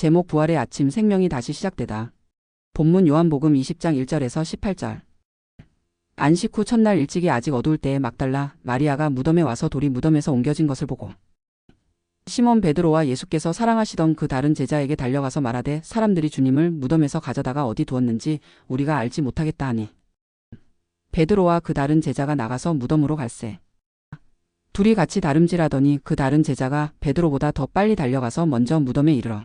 제목 부활의 아침 생명이 다시 시작되다. 본문 요한복음 20장 1절에서 18절. 안식 후 첫날 일찍이 아직 어두울 때에 막달라 마리아가 무덤에 와서 돌이 무덤에서 옮겨진 것을 보고 시몬 베드로와 예수께서 사랑하시던 그 다른 제자에게 달려가서 말하되 사람들이 주님을 무덤에서 가져다가 어디 두었는지 우리가 알지 못하겠다 하니 베드로와 그 다른 제자가 나가서 무덤으로 갈세. 둘이 같이 다름질하더니 그 다른 제자가 베드로보다 더 빨리 달려가서 먼저 무덤에 이르러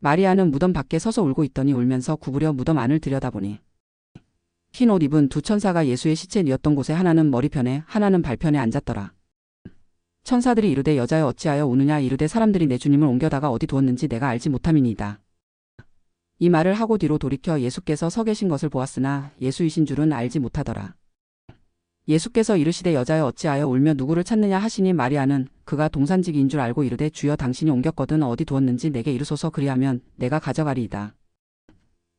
마리아는 무덤 밖에 서서 울고 있더니 울면서 구부려 무덤 안을 들여다보니 흰 옷 입은 두 천사가 예수의 시체 뉘었던 곳에 하나는 머리편에 하나는 발편에 앉았더라. 천사들이 이르되 여자여 어찌하여 우느냐 이르되 사람들이 내 주님을 옮겨다가 어디 두었는지 내가 알지 못함이니이다. 이 말을 하고 뒤로 돌이켜 예수께서 서 계신 것을 보았으나 예수이신 줄은 알지 못하더라. 예수께서 이르시되 여자여 어찌하여 울며 누구를 찾느냐 하시니 마리아는 그가 동산직인 줄 알고 이르되 주여 당신이 옮겼거든 어디 두었는지 내게 이르소서 그리하면 내가 가져가리이다.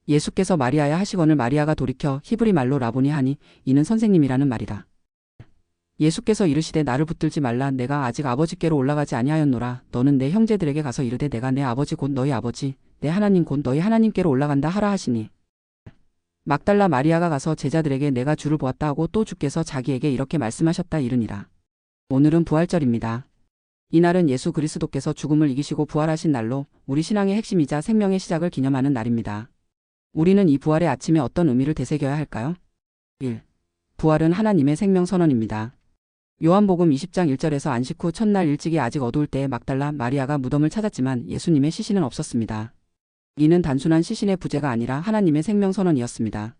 예수께서 마리아야 하시거늘 마리아가 돌이켜 히브리 말로 라보니 하니 이는 선생님이라는 말이다. 예수께서 이르시되 나를 붙들지 말라 내가 아직 아버지께로 올라가지 아니하였노라 너는 내 형제들에게 가서 이르되 내가 내 아버지 곧 너희 아버지 내 하나님 곧 너희 하나님께로 올라간다 하라 하시니 막달라 마리아가 가서 제자들에게 내가 주를 보았다 하고 또 주께서 자기에게 이렇게 말씀하셨다 이르니라. 오늘은 부활절입니다. 이날은 예수 그리스도께서 죽음을 이기시고 부활하신 날로 우리 신앙의 핵심이자 생명의 시작을 기념하는 날입니다. 우리는 이 부활의 아침에 어떤 의미를 되새겨야 할까요? 1. 부활은 하나님의 생명 선언입니다. 요한복음 20장 1절에서 안식 후 첫날 일찍이 아직 어두울 때에 막달라 마리아가 무덤을 찾았지만 예수님의 시신은 없었습니다. 이는 단순한 시신의 부재가 아니라 하나님의 생명 선언이었습니다.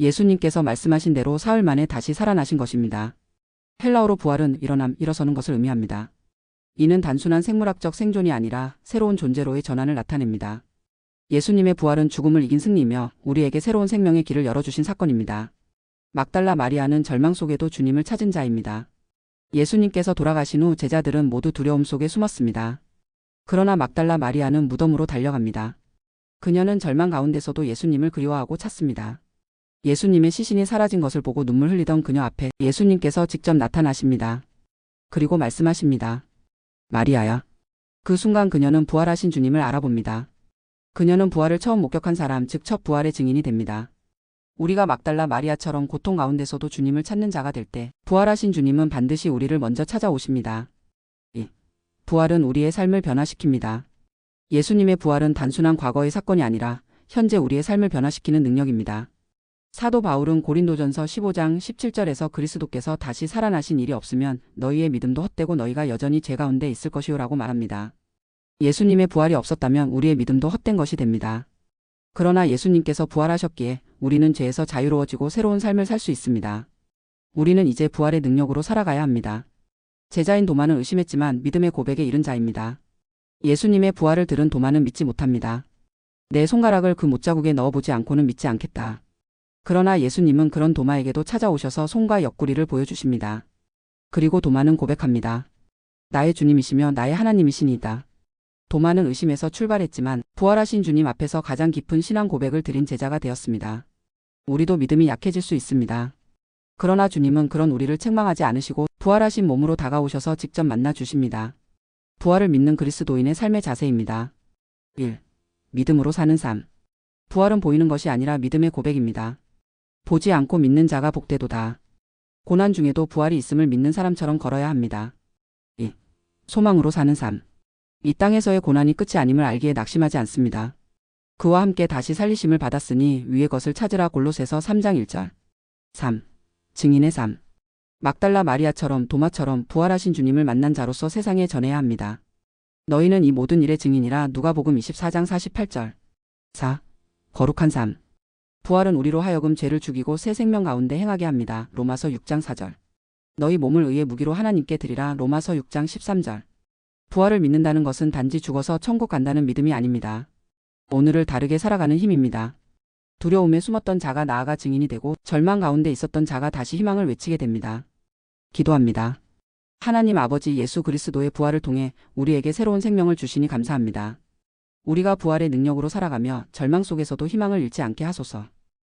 예수님께서 말씀하신 대로 사흘 만에 다시 살아나신 것입니다. 헬라어로 부활은 일어남, 일어서는 것을 의미합니다. 이는 단순한 생물학적 생존이 아니라 새로운 존재로의 전환을 나타냅니다. 예수님의 부활은 죽음을 이긴 승리이며 우리에게 새로운 생명의 길을 열어주신 사건입니다. 막달라 마리아는 절망 속에도 주님을 찾은 자입니다. 예수님께서 돌아가신 후 제자들은 모두 두려움 속에 숨었습니다. 그러나 막달라 마리아는 무덤으로 달려갑니다. 그녀는 절망 가운데서도 예수님을 그리워하고 찾습니다. 예수님의 시신이 사라진 것을 보고 눈물 흘리던 그녀 앞에 예수님께서 직접 나타나십니다. 그리고 말씀하십니다. 마리아야. 그 순간 그녀는 부활하신 주님을 알아봅니다. 그녀는 부활을 처음 목격한 사람, 즉 첫 부활의 증인이 됩니다. 우리가 막달라 마리아처럼 고통 가운데서도 주님을 찾는 자가 될 때 부활하신 주님은 반드시 우리를 먼저 찾아오십니다. 2. 부활은 우리의 삶을 변화시킵니다. 예수님의 부활은 단순한 과거의 사건이 아니라 현재 우리의 삶을 변화시키는 능력입니다. 사도 바울은 고린도전서 15장 17절에서 그리스도께서 다시 살아나신 일이 없으면 너희의 믿음도 헛되고 너희가 여전히 죄 가운데 있을 것이요라고 말합니다. 예수님의 부활이 없었다면 우리의 믿음도 헛된 것이 됩니다. 그러나 예수님께서 부활하셨기에 우리는 죄에서 자유로워지고 새로운 삶을 살 수 있습니다. 우리는 이제 부활의 능력으로 살아가야 합니다. 제자인 도마는 의심했지만 믿음의 고백에 이른 자입니다. 예수님의 부활을 들은 도마는 믿지 못합니다. 내 손가락을 그 못자국에 넣어보지 않고는 믿지 않겠다. 그러나 예수님은 그런 도마에게도 찾아오셔서 손과 옆구리를 보여주십니다. 그리고 도마는 고백합니다. 나의 주님이시며 나의 하나님이시니이다. 도마는 의심에서 출발했지만 부활하신 주님 앞에서 가장 깊은 신앙 고백을 드린 제자가 되었습니다. 우리도 믿음이 약해질 수 있습니다. 그러나 주님은 그런 우리를 책망하지 않으시고 부활하신 몸으로 다가오셔서 직접 만나 주십니다. 부활을 믿는 그리스도인의 삶의 자세입니다. 1. 믿음으로 사는 삶. 부활은 보이는 것이 아니라 믿음의 고백입니다. 보지 않고 믿는 자가 복되도다. 고난 중에도 부활이 있음을 믿는 사람처럼 걸어야 합니다. 2. 소망으로 사는 삶. 이 땅에서의 고난이 끝이 아님을 알기에 낙심하지 않습니다. 그와 함께 다시 살리심을 받았으니 위의 것을 찾으라 골로새서 3장 1절. 3. 증인의 삶. 막달라 마리아처럼 도마처럼 부활하신 주님을 만난 자로서 세상에 전해야 합니다. 너희는 이 모든 일의 증인이라 누가복음 24장 48절. 4. 거룩한 삶. 부활은 우리로 하여금 죄를 죽이고 새 생명 가운데 행하게 합니다. 로마서 6장 4절. 너희 몸을 의의 무기로 하나님께 드리라. 로마서 6장 13절. 부활을 믿는다는 것은 단지 죽어서 천국 간다는 믿음이 아닙니다. 오늘을 다르게 살아가는 힘입니다. 두려움에 숨었던 자가 나아가 증인이 되고 절망 가운데 있었던 자가 다시 희망을 외치게 됩니다. 기도합니다. 하나님 아버지 예수 그리스도의 부활을 통해 우리에게 새로운 생명을 주시니 감사합니다. 우리가 부활의 능력으로 살아가며 절망 속에서도 희망을 잃지 않게 하소서.